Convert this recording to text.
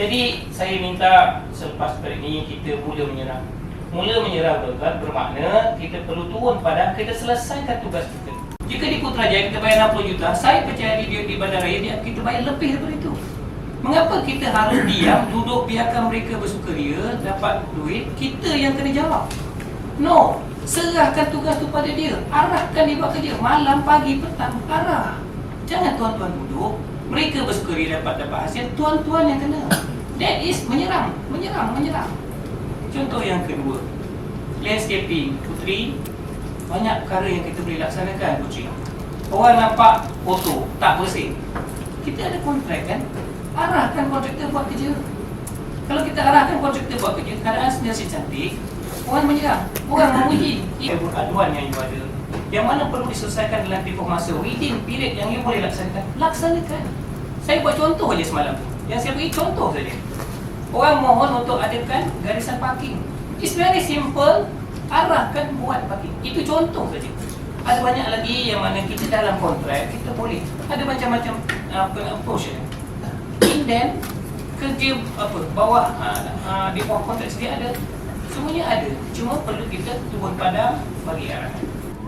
Jadi saya minta selepas break ni kita mula menyerang. Mula menyerang tuan bermakna kita perlu turun pada kita selesaikan tugas kita. Jika di Putrajaya kita bayar 60 juta, saya percaya di, di bandaraya dia kita bayar lebih daripada itu. Mengapa kita harus diam, duduk biarkan mereka bersukaria, dapat duit, kita yang kena jawab? No, serahkan tugas tu pada dia. Arahkan dia buat kerja. Malam, pagi, petang, arah. Jangan tuan-tuan duduk, mereka bersukaria dapat dapat hasil, tuan-tuan yang kena. That is menyerang, menyerang, menyerang. Contoh yang kedua, landscaping, putri, banyak perkara yang kita boleh laksanakan, putri. Orang nampak foto, tak bersih. Kita ada kontrak kan? Arahkan kontraktor buat kerja. Kalau kita arahkan kontraktor buat kerja, keadaan sentiasa cantik, orang menyerang, orang memuji. Ia aduan yang you ada. Yang mana perlu diselesaikan dalam tempoh masa within period yang you boleh laksanakan, laksanakan. Saya buat contoh aja semalam. Yang saya beri contoh saja. Orang mohon untuk adakan garisan parking. It's very simple. Arahkan buat parking. Itu contoh saja. Ada banyak lagi yang mana kita dalam kontrak kita boleh. Ada macam-macam apa approach ya. Inden kerja apa bawah uh, uh, di bawah kontrak sendiri ada semuanya ada. Cuma perlu kita turun pada bagi arahan